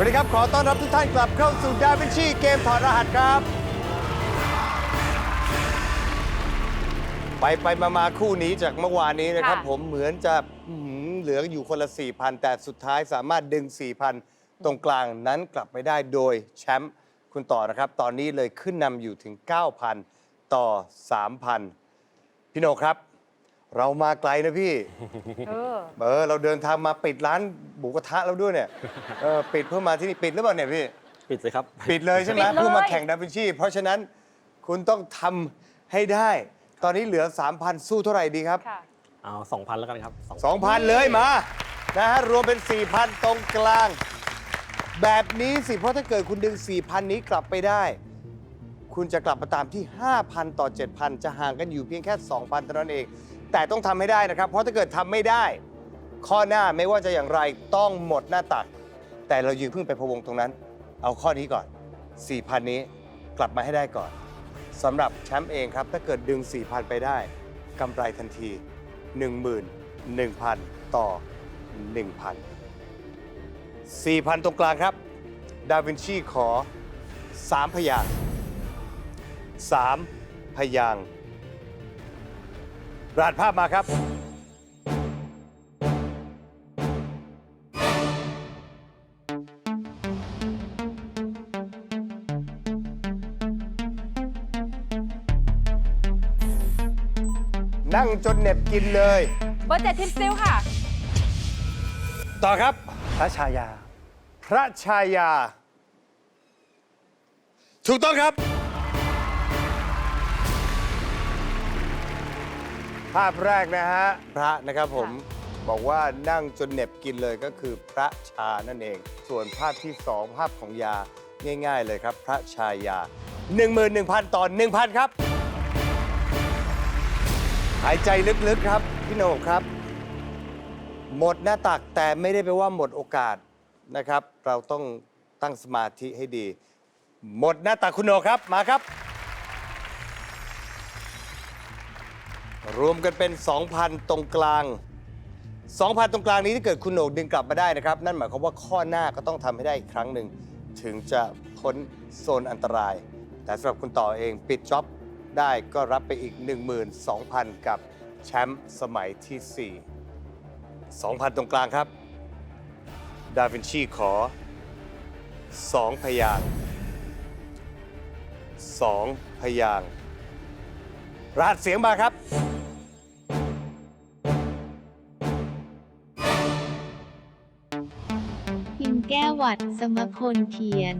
วัสดีครับ ขอต้อนรับทุกท่านกลับเข้าสู่ดาวินชีเกมถอดรหัสครับ ไปไปมามาคู่นี้จากเมื่อวานนี้นะครับ ค่ะ ผมเหมือนจะอื้อหือเหลืออยู่คนละ 4,000 แต่สุดท้ายสามารถดึง 4,000 ตรงกลางนั้นกลับไปได้โดยแชมป์คุณต่อนะครับ ตอนนี้เลยขึ้นนำอยู่ถึง 9,000 ต่อ 3,000 พี่โหนกครับ เรามาไกลนะพี่ เออ เออเราเดินทางมาปิดร้านหมูกระทะแล้วด้วยเนี่ยเออปิดเพื่อมาที่นี่ปิดหรือเปล่าเนี่ยพี่ ปิดสิครับ ปิดเลยใช่ไหมปิดเลย เพื่อมาแข่งดาวินชีเพราะฉะนั้นคุณต้องทำให้ได้ ตอนนี้เหลือ 3,000 สู้เท่าไหร่ดีครับ ค่ะ เอาสองพันแล้วกันครับสอง2,000เลยมา นะฮะ รวมเป็น 4,000 ตรงกลาง แบบนี้สิ เพราะถ้าเกิดคุณดึง 4,000 นี้กลับไปได้ คุณจะกลับมาตามที่ 5,000 ต่อ 7,000 จะห่างกันอยู่เพียงแค่ 2,000เท่านั้นเอง แต่ต้องทำให้ได้นะครับ เพราะถ้าเกิดทำไม่ได้ ข้อหน้าไม่ว่าจะอย่างไรต้องหมดหน้าตัก แต่เรายืนเพิ่งไปพะวงตรงนั้น เอาข้อนี้ก่อน 4,000 นี้กลับมาให้ได้ก่อนสำหรับแชมป์เองครับ ถ้าเกิดดึง 4,000 ไปได้กำไรทันที 11,000 ต่อ 1,000 4,000 ตรงกลางครับ ดาวินชีขอ 3 พยางค์3พยางค์ รหัสภาพมาครับ นั่งจนเหน็บกินเลย เบอร์เจ็ดทิปซิลค่ะ ต่อครับ พระชายา พระชายา ถูกต้องครับาพแรกนะฮะ พระนะครับผมบอกว่านั่งจนเหน็บกินเลยก็คือพระชานั่นเอง ส่วนภาพที่สองภาพของยาง่ายๆเลยครับ พระชายา 11,000 ต่อ 1,000 ครับ หายใจลึกๆครับ พี่โหนกครับ หมดหน้าตักแต่ไม่ได้แปลว่าหมดโอกาสนะครับ เราต้องตั้งสมาธิให้ดี หมดหน้าตักคุณโหนกครับมาครับ รวมกันเป็น 2,000 ตรงกลาง 2,000 ตรงกลางนี้ถ้าเกิดคุณโหนกดึงกลับมาได้นะครับ นั่นหมายความว่าข้อหน้าก็ต้องทำให้ได้อีกครั้งหนึ่ง ถึงจะพ้นโซนอันตราย แต่สำหรับคุณต่อเองปิดจ็อบได้ก็รับไปอีก 12,000 กับแชมป์สมัยที่ 4 2,000 ตรงกลางครับ ดาวินชีขอ 2 พยาง 2 พยาง รหัสเสียงมาครับ พิมพ์แก้ววัดสมพลเขียน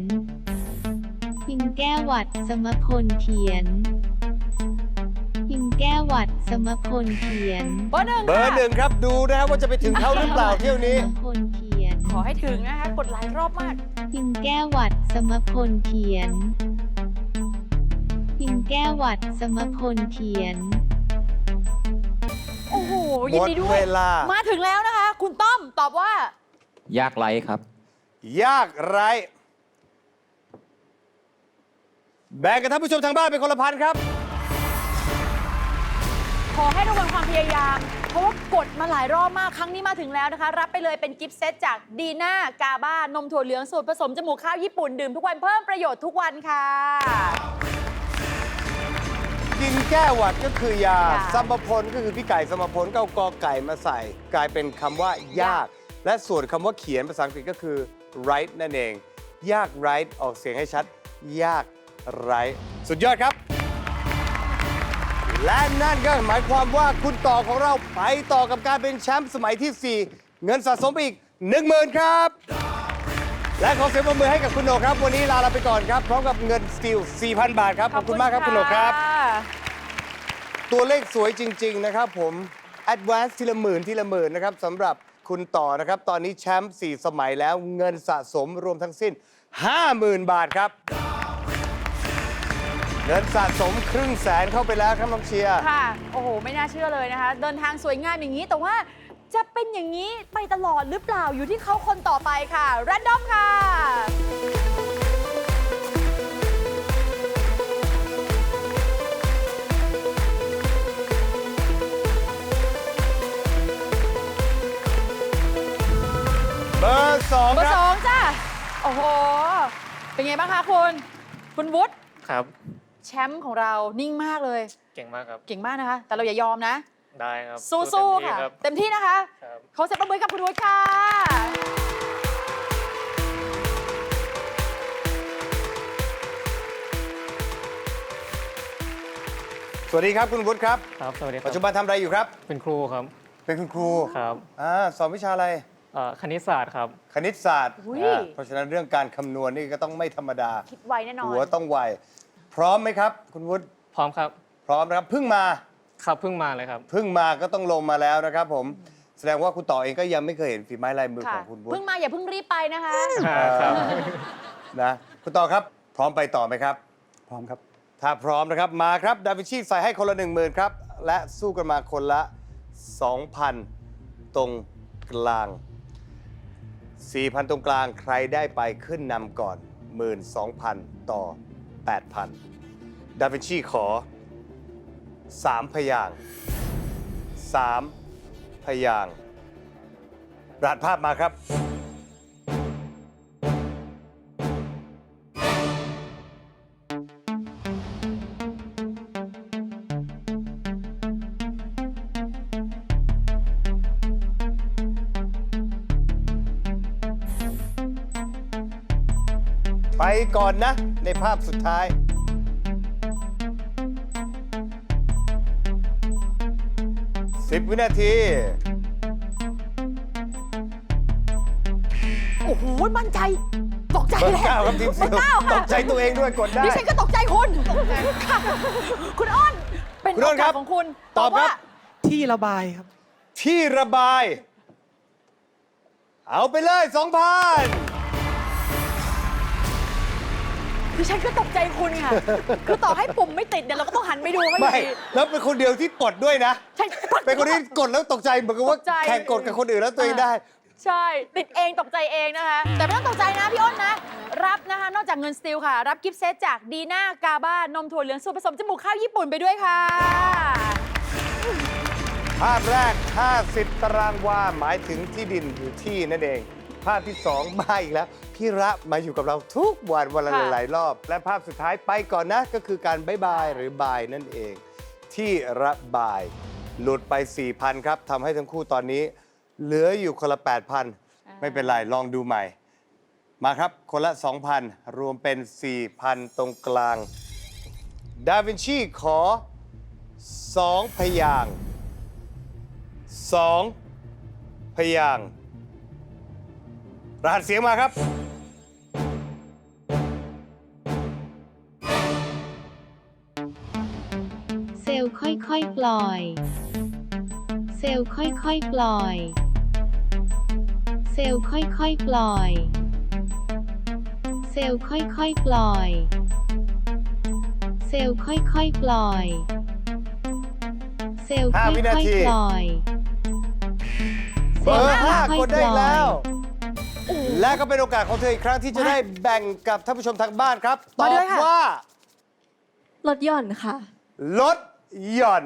พิมพ์แก้ววัดสมพลเขียน พิมพ์แก้ววัดสมพลเขียนเบอร์หนึ่งเบอร์ค่ะหนึ่งครับดูนะครับว่าจะไปถึงเขาหรือเปล่าเที่ยวนี้ สมพลเขียน ขอให้ถึงนะคะกดหลายรอบมาก พิมพ์แก้ววัดสมพลเขียน พิมพ์แก้ววัดสมพลเขียน โอ้โห หยินมดดีด้วยเวลา มาถึงแล้วนะคะ คุณต้อมตอบว่า ยากไรครับ ยากไร แบ่งกับท่านผู้ชมทางบ้านเป็นคนละพันครับ ขอให้ระวังความพยายาม เพราะว่ากดมาหลายรอบมาก ครั้งนี้มาถึงแล้วนะคะ รับไปเลยเป็นกิฟต์เซตจากดีน่ากาบ้านมถั่วเหลืองสูตรผสมจมูกข้าวญี่ปุ่น ดื่มทุกวันเพิ่มประโยชน์ทุกวันค่ะ กินแก้หวัดก็คือยาค่ะสมพลก็คือพี่ไก่สมพลก็เอากอไก่มาใส่ กลายเป็นคำว่ายาก และส่วนคำว่าเขียนภาษาอังกฤษก็คือ write นั่นเอง ยากไรออกเสียงให้ชัด ยากไรสุดยอดครับ และนั่นก็หมายความว่าคุณต่อของเราไปต่อกับการเป็นแชมป์สมัยที่ 4 เงินสะสมไปอีก 10,000 ครับ และขอเสียงปรบมือให้กับคุณโหนกครับ วันนี้ลาเราไปก่อนครับ พร้อมกับเงินสตีล 4,000 บาทครับ ขอบคุณมากครับคุณโหนกครับ ตัวเลขสวยจริง ๆ นะครับผม Advance ทีละหมื่นทีละหมื่นนะครับสำหรับคุณต่อนะครับ ตอนนี้แชมป์4สมัยแล้วเงินสะสมรวมทั้งสิ้น 50,000 บาทครับ เงินสะสมครึ่งแสนเข้าไปแล้วครับน้องเชียร์ ค่ะ โอ้โห ไม่น่าเชื่อเลยนะคะ เดินทางสวยงามอย่างนี้ แต่ว่า จะเป็นอย่างนี้ไปตลอดหรือเปล่าอยู่ที่เขาคนต่อไปค่ะ แรนดอมค่ะ เบอร์สองเบอคร์สรับองจ้าโอ้โห เป็นไงบ้างคะคุณ คุณวุฒิครับ แชมป์ของเรานิ่งมากเลย เก่งมากครับ เก่งมากนะคะ แต่เราอย่ายอมนะ ได้ครับสู้เต็มๆที่ค่ะรับเต็มที่นะคะครับเขาเซ็ประมือกับคุณวุฒิค่ะ สวัสดีครับคุณวุฒิครับ ครับ สวัสดีครัปัจจุบันทำอะไรอยู่ครับ เป็นครูครับ เป็นคุณครูครับอ่าสอนวิชาอะไรเอ่อคณิตศาสตร์ครับ คณิตศาสตร์อุ๊ย อ่าเพราะฉะนั้นเรื่องการคำนวณนี่ก็ต้องไม่ธรรมดา คิดไวแน่นอนหัวต้องไว พร้อมไหมครับ คุณวุฒิพร้อมครับ พร้อมนะครับเพิ่งมา ครับเพิ่งมาเลยครับ เพิ่งมาก็ต้องลงมาแล้วนะครับผมแสดงว่าคุณต่อเองก็ยังไม่เคยเห็นฝีไม้ลายมือขค่ะองคุณวุฒิเพิ่งมาอย่าเพิ่งรีบไปนะคะครับ นะคุณต่อครับ พร้อมไปต่อไหมครับ พร้อมครับ ถ้าพร้อมนะครับมาครับดาวินชีใส่ให้คนละ1 0,000ครับ และสู้กันมาคนละ 2,000 ตรงกลาง 4,000 ตรงกลางใครได้ไปขึ้นนำก่อน 12,000 ต่อ 8,000 ดาวินชีขอ 3พยางค์3พยางค์รหัสภาพมาครับ ไปก่อนนะ ในภาพสุดท้าย 10 วินาที โอ้โห มั่นใจ ตกใจเบอร์แหละเก้าครับทีมเบซิอลร์เก้าตค่ะกใจตัวเองด้วยกดได้ ดิฉันก็ตกใจคุณค่ะคุณอ้อนเป็นคุณโออ้อนคการัสบของคุณตอบครับว่าที่ระบายครับ ที่ระบาย เอาไปเลย 2,000 ดิฉันก็ตกใจคุณค่ะ คือต่อให้ปุ่มไม่ติดเนี่ยเราก็ต้องหันไปดูเขาอยู่ไม่ดีแล้วเป็นคนเดียวที่กดด้วยนะ ใช่ เป็นคนที่กดแล้วตกใจเหมือนกับว่าตกใจ แข่งกดกับคนอื่นแล้วตัวเองได้ ใช่ ติดเองตกใจเองนะคะ แต่ไม่ต้องตกใจนะพี่อ้นนะ รับนะคะ นอกจากเงินสติลค่ะ รับกิฟต์เซตจากดีน่ากาบ้านมถั่วเหลืองสูตรผสมจมูกข้าวญี่ปุ่นไปด้วยค่ะ ภาพแรก 50 ตารางวาหมายถึงที่ดินอยู่ที่นั่นเอง ภาพที่2มาอีกแล้ว พี่ระมาอยู่กับเราทุกวันวันละค่ะ หลายๆรอบ และภาพสุดท้ายไปก่อนนะ ก็คือการบายบายหรือบายนั่นเอง ที่ระบาย หลุดไป 4,000 ครับทำให้ทั้งคู่ตอนนี้ เหลืออยู่คนละ 8,000 ไม่เป็นไร ลองดูใหม่ มาครับ คนละ 2,000 รวมเป็น 4,000 ตรงกลาง ดาวินชีขอ 2 พยางค์สองพยางค์ รหัสเสียงมาครับ เซลล์ค่อยๆ ปล่อย เซลล์ค่อยๆ ปล่อย เซลล์ค่อยๆ ปล่อย เซลล์ค่อยๆ ปล่อย เซลล์ค่อยๆ ปล่อย เซลล์ค่ห้าวินาอยที ๆ ปล่อย เบอร์ห้าค่กอยดๆได้ปล่อยแล้ว และก็เป็นโอกาสของเธออีกครั้งที่จะได้แบ่งกับท่านผู้ชมทางบ้านครับตมาอบด้วยค่ะ ว่าลดหย่อนค่ะ ลดหย่อน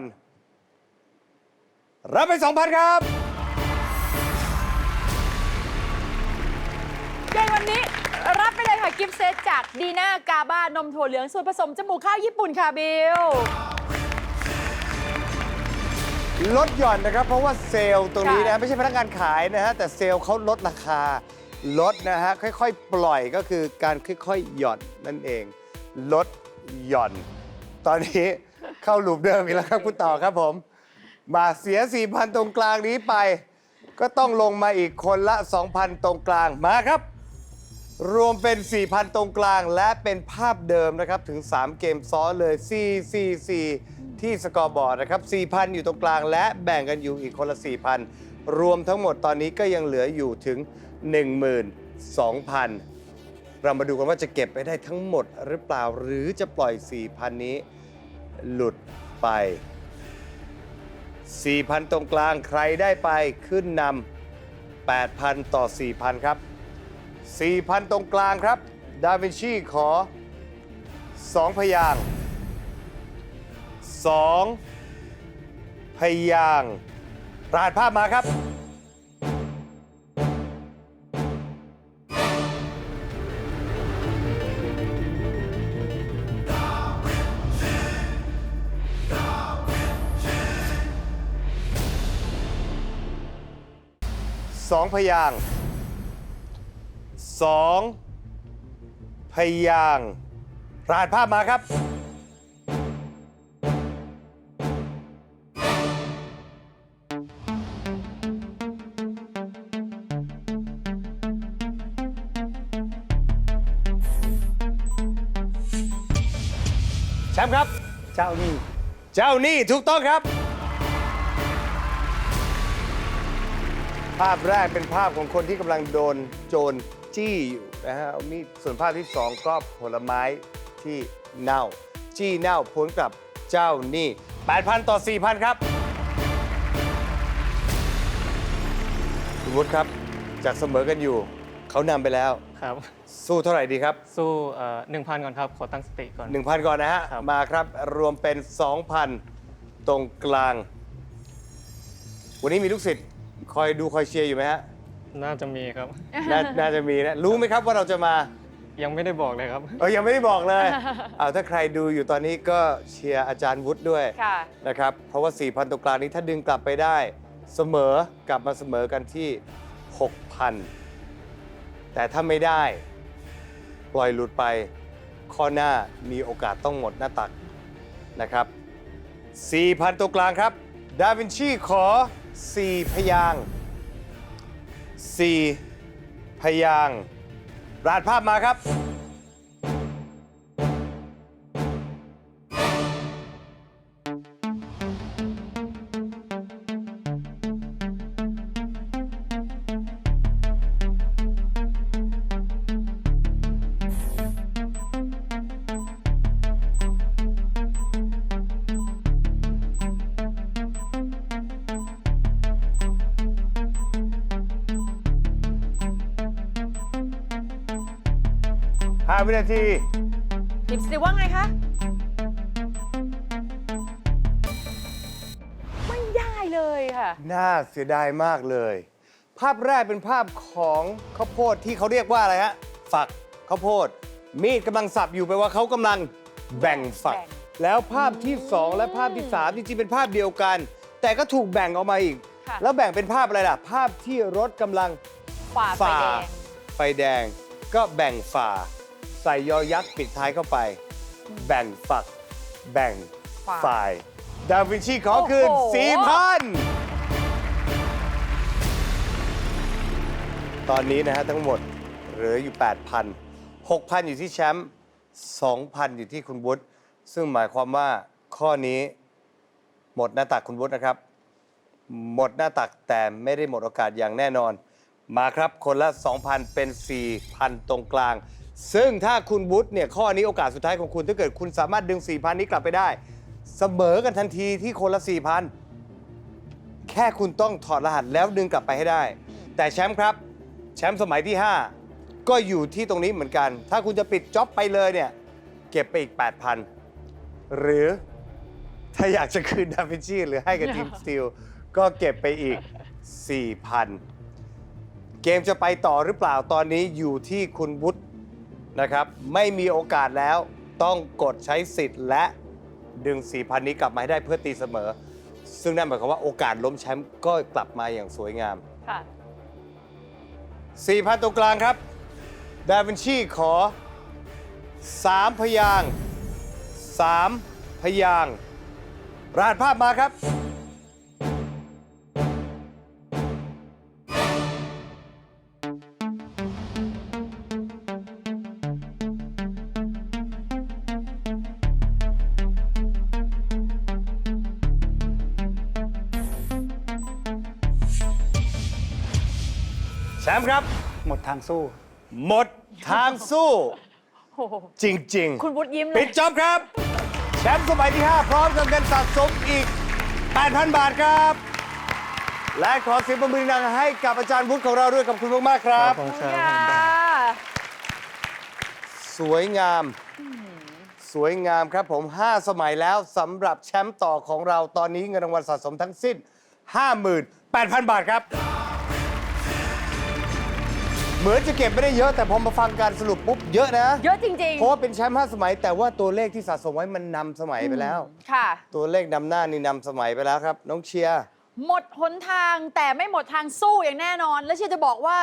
รับไป2,000ครับเย็นวันนี้รับไปเลยค่ะกิฟต์เซตจากดีน่ากาบ้านมถั่วเหลืองสูตรผสมจมูกข้าวญี่ปุ่นค่ะบิลลดหย่อนนะครับ เพราะว่าเซลล์ตรงนี้ค่ะนะ ไม่ใช่พนักงานขายนะฮะ แต่เซลล์เขาลดราคา ลดนะฮะค่อยๆ ปล่อยก็คือการค่อยๆ หย่อนนั่นเอง ลดหย่อน ตอนนี้เข้าลูปเดิมอีกแล้วครับคุณต่อครับผม มาเสีย 4,000 ตรงกลางนี้ไป ก็ต้องลงมาอีกคนละ 2,000 ตรงกลางมาครับ รวมเป็น 4,000 ตรงกลางและเป็นภาพเดิมนะครับ ถึง 3 เกมซ้อนเลย 444 ที่สกอร์บอร์ดนะครับ 4,000 อยู่ตรงกลาง และแบ่งกันอยู่อีกคนละ 4,000 รวมทั้งหมดตอนนี้ก็ยังเหลืออยู่ถึง 12,000 เรามาดูกันว่าจะเก็บไปได้ทั้งหมดหรือเปล่าหรือจะปล่อย 4,000 นี้ หลุดไป 4,000 ตรงกลางใครได้ไปขึ้นนำ8,000 ต่อ 4,000 ครับ 4,000 ตรงกลางครับ ดาวินชีขอ 2 พยาง 2 พยางรหัสภาพมาครับ พยางค์สองพยางค์รหัสภาพมาครับ แชมป์ครับ เจ้านี่เจ้านี่ถูกต้องครับ ภาพแรกเป็นภาพของคนที่กำลังโดนโจรจี้อยู่นะฮะมีส่วนภาพที่สองก็ผลไม้ที่เน่า จี้เน่าพ้นกับเจ้าหนี่8,000 ต่อ 4,000 ครับคุณวุฒิครับ จากเสมอกันอยู่ เขานำไปแล้ว ครับ สู้เท่าไหร่ดีครับ สู้หนึ่งพันก่อนครับ ขอตั้งสติก่อน 1,000 ก่อนนะฮะ ครับ มาครับรวมเป็น 2,000 ตรงกลาง วันนี้มีลูกศิษย์ คอยดูคอยเชียร์อยู่ไหมฮะน่าจะมีครับ นาน่าจะมีนะรู้ไหมครับว่าเราจะมา ยังไม่ได้บอกเลยครับ เออยังไม่ได้บอกเลย เอาถ้าใครดูอยู่ตอนนี้ก็เชียร์อาจารย์วุฒิด้วยค่ะ นะครับ เพราะว่า 4,000ตรงกลางนี้ถ้าดึงกลับไปได้เสมอกลับมาเสมอกันที่ 6,000 แต่ถ้าไม่ได้ ปล่อยหลุดไป ข้อหน้ามีโอกาสต้องหมดหน้าตักนะครับ 4,000ตรงกลางครับ ดาวินชีขอ สี่พยางค์4พยางค์ราดภาพมาครับ นาที ทิปสิว่าไงคะ ไม่ได้เลยค่ะ น่าเสียดายมากเลย ภาพแรกเป็นภาพของข้าวโพดที่เขาเรียกว่าอะไรฮะ ฝักข้าวโพด มีดกำลังสับอยู่แปลว่าเขากำลังแบ่งฝักแบ่งแล้วภาพที่ 2 และภาพที่ 3 จริงๆ เป็นภาพเดียวกัน แต่ก็ถูกแบ่งออกมาอีก ค่ะ แล้วแบ่งเป็นภาพอะไรล่ะ ภาพที่รถกำลัง ฝ่าไฟฝ่าแดง ไฟแดงก็แบ่งฝ่า ใส่ยอยักษ์ปิดท้ายเข้าไป แบ่งฝัก แบ่งฝ่าฝ่าย ดาวินชีขอคืนโอ้โห สี่พันตอนนี้นะฮะทั้งหมดเหลืออยู่ 8,000 6,000 อยู่ที่แชมป์2,000 อยู่ที่คุณวุฒิซึ่งหมายความว่าข้อนี้หมดหน้าตักคุณวุฒินะครับ หมดหน้าตักแต่ไม่ได้หมดโอกาสอย่างแน่นอน มาครับคนละ 2,000 เป็น 4,000 ตรงกลาง ซึ่งถ้าคุณวุฒิเนี่ยข้อนี้โอกาสสุดท้ายของคุณ ถ้าเกิดคุณสามารถดึง 4,000นี้กลับไปได้ เสมอกันทันทีที่คนละ 4,000แค่คุณต้องถอดรหัสแล้วดึงกลับไปให้ได้ แต่แชมป์ครับแชมป์สมัยที่ 5 ก็อยู่ที่ตรงนี้เหมือนกัน ถ้าคุณจะปิดจ็อบไปเลยเนี่ยเก็บไปอีก 8,000 หรือถ้าอยากจะคืนดาวินชีหรือให้กับทีมสตีลก็เก็บไปอีก 4,000 เกมจะไปต่อหรือเปล่าตอนนี้อยู่ที่คุณวุฒิ นะครับ ไม่มีโอกาสแล้วต้องกดใช้สิทธิ์และดึง 4,000 นี้กลับมาให้ได้เพื่อตีเสมอ ซึ่งนั่นหมายความว่าโอกาสล้มแชมป์ก็กลับมาอย่างสวยงาม ค่ะ 4,000ตรงกลางครับ ดาวินชีขอ 3 พยางค์3พยางค์รหัสภาพมาครับ แชมป์ครับ หมดทางสู้ หมดทางสู้ โอ้โหจริงๆ คุณวุฒิยิ้มเลปิย ดจ็อบครับ แชมป์สมัยที่ 5 พร้อมกับเงินสะสมอีก 8,000 บาทครับ และขอเสียงปรบมือดังให้กับอาจารย์วุฒิของเราด้วยขอบคุณมากๆครับผมครับค่ะสวยงาม สวยงามครับผม 5 สมัยแล้วสำหรับแชมป์ต่อของเราตอนนี้เงินรางวัลสะสมทั้งสิ้น 58,000 บาทครับ เหมือนจะเก็บไม่ได้เยอะแต่พอมาฟังการสรุปปุ๊บเยอะนะเยอะจริง เพราะว่าเป็นแชมป์5สมัย แต่ว่าตัวเลขที่สะสมไว้มันนำสมัยไปแล้ว ๆ ค่ะ ตัวเลขนำหน้านี่นำสมัยไปแล้วครับ น้องเชียร์หมดหนทางแต่ไม่หมดทางสู้อย่างแน่นอน และเชียร์จะบอกว่า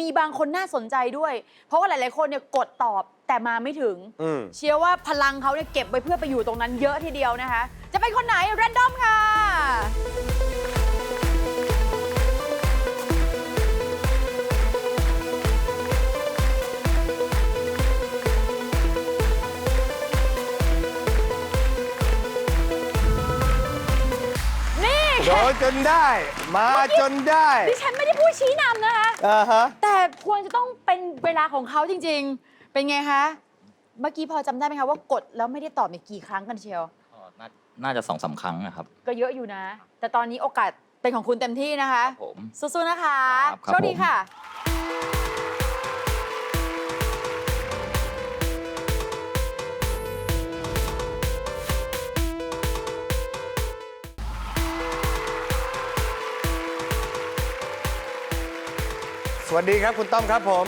มีบางคนน่าสนใจด้วย เพราะว่าหลาย ๆ คนเนี่ยกดตอบแต่มาไม่ถึง อืมเชียร์ว่าพลังเขาเนี่ยเก็บไว้เพื่อไปอยู่ตรงนั้นเยอะทีเดียวนะคะ จะเป็นคนไหน แรนดอมค่ะ โดนจนได้ มาจนได้ ดิฉันไม่ได้พูดชี้นำนะคะ อ่าฮะ แต่ควรจะต้องเป็นเวลาของเขาจริง ๆ เป็นไงคะ เมื่อกี้พอจำได้ไหมคะว่ากดแล้วไม่ได้ตอบในยกี่ครั้งกันเชียว ก็น่าน่าจะสองสามครั้งนะครับ ก็เยอะอยู่นะ แต่ตอนนี้โอกาสเป็นของคุณเต็มที่นะคะครับผม สู้ๆ นะคะ ครับครับ โชคดีผมค่ะ สวัสดีครับคุณต้อมครับผม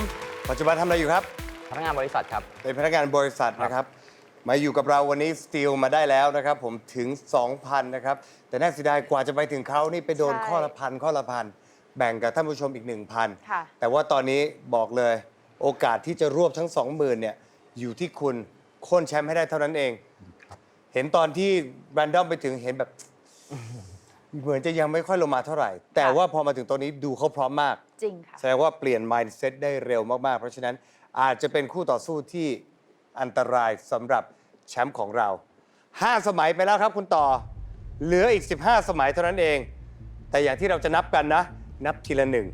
ปัจจุบันทำอะไรอยู่ครับ พนักงานบริษัทครับ เป็นพนักงานบริษัทนะครับ มาอยู่กับเราวันนี้สตีลมาได้แล้วนะครับ ผมถึง 2,000นะครับ แต่น่าเสียดายกว่าจะไปถึงเขานี่ไปโดนใช่ข้อละพันข้อละพัน แบ่งกับท่านผู้ชมอีก1,000ค่ะแต่ว่าตอนนี้บอกเลยโอกาสที่จะรวบทั้ง 20,000เนี่ยอยู่ที่คุณโค่นแชมป์ให้ได้เท่านั้นเอง เห็นตอนที่แรนดอมไปถึงเห็นแบบ เหมือนจะยังไม่ค่อยลงมาเท่าไหร่ แต่ว่าพอมาถึงตอนนี้ดูเขาพร้อมมาก จริงค่ะ แสดงว่าเปลี่ยน mindset ได้เร็วมาก ๆ เพราะฉะนั้นอาจจะเป็นคู่ต่อสู้ที่อันตรายสำหรับแชมป์ของเรา 5 สมัยไปแล้วครับคุณต่อ เหลืออีก 15 สมัยเท่านั้นเอง แต่อย่างที่เราจะนับกันนะ นับทีละหนึ่ง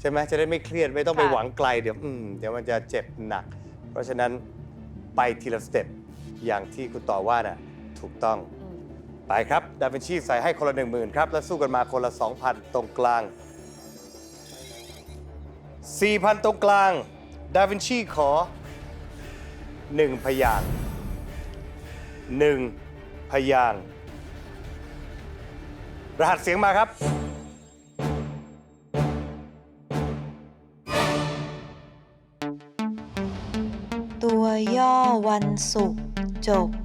ใช่ไหมจะได้ไม่เครียดไม่ต้องไปค่ะ หวังไกลเดี๋ยวอืมเดี๋ยวมันจะเจ็บหนัก เพราะฉะนั้นไปทีละสเต็ปอย่างที่คุณต่อว่าน่ะถูกต้องอืม ไปครับ ดาวินชีใส่ให้คนละ 1 0,000 ครับ แล้วสู้กันมาคนละ 2,000 ตรงกลาง 4,000 ตรงกลาง ดาวินชีขอ 1 พยาง 1 พยาง รหัสเสียงมาครับ ตัวย่อวันศุกร์จบ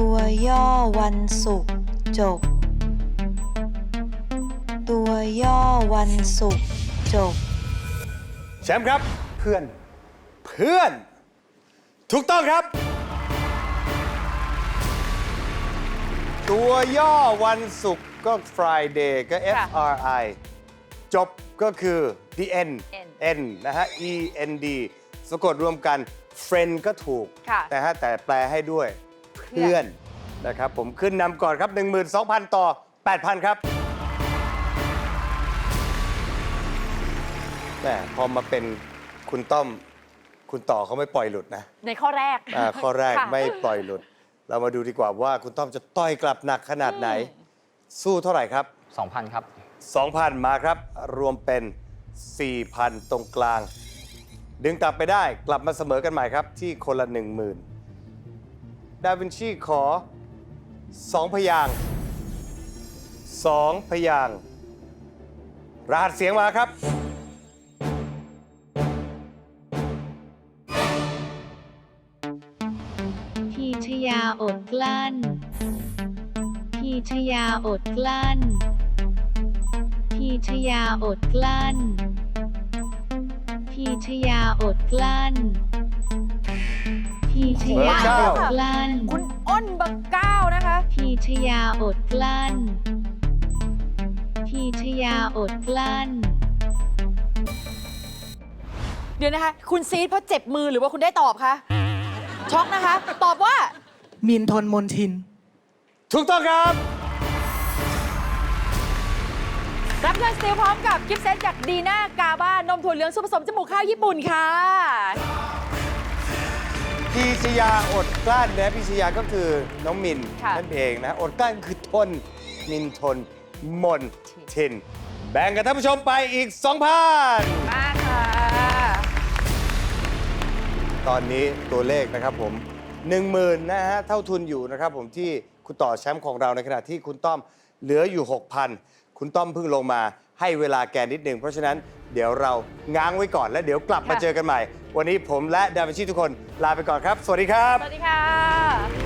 ตัวย่อวันศุกร์จบ ตัวย่อวันศุกร์จบ แชมป์ครับ เพื่อน เพื่อน ถูกต้องครับ ตัวย่อวันศุกร์ก็ Friday ก็ F ค่ะ R I จบก็คือ the N N N นะฮะ E N D สะกดรวมกัน friend ก็ถูกค่ะ นะฮะแต่แปลให้ด้วย เพื่อนนะครับผมขึ้นนำก่อนครับ 12,000 ต่อ 8,000 ครับแหมพอมาเป็นคุณต้อม คุณต่อเขาไม่ปล่อยหลุดนะในข้อแรกอ่าข้อแรกค่ะ ไม่ปล่อยหลุด เรามาดูดีกว่าว่าคุณต้อมจะต่อยกลับหนักขนาดไหน สู้เท่าไหร่ครับ 2,000 ครับ 2,000 มาครับ รวมเป็น 4,000 ตรงกลาง ดึงกลับไปได้กลับมาเสมอกันใหม่ครับ ที่คนละ 10,000 ดาวินชีขอ2พยางค์2พยางค์รหัสเสียงมาครับ พีชยาอดกลั้น พีชยาอดกลั้น พีชยาอดกลั้น พีชยาอดกลั้น พีชยาอดกลั้น ชยาอดกลั้นพีชยาอดกลั้น เดี๋ยวนะคะ คุณซีดเพราะเจ็บมือหรือว่าคุณได้ตอบคะ ช็อกนะคะ ตอบว่า มินทนมนทิน ถูกต้องครับ รับเงินสตีลพร้อมกับกิฟต์เซตจากดีน่ากาบ้านมถั่วเหลืองสูตรผสมจมูกข้าวญี่ปุ่นค่ะ พีชยาอดกลั้นนะพีชยาก็คือน้องมินค่ะ นั่นเองนะ อดกลั้นคือทน มินทนมนทิน แบ่งกับท่านผู้ชมไปอีก 2,000 มากค่ะตอนนี้ตัวเลขนะครับผม 10,000นะฮะเท่าทุนอยู่นะครับผมที่คุณต่อแชมป์ของเราในขณะที่คุณต้อมเหลืออยู่ 6,000 คุณต้อมเพิ่งลงมาให้เวลาแกนิดหนึ่งเพราะฉะนั้น เดี๋ยวเราง้างไว้ก่อนแล้วเดี๋ยวกลับมาค่ะเจอกันใหม่ วันนี้ผมและดาวินชีทุกคนลาไปก่อนครับ สวัสดีครับ สวัสดีค่ะ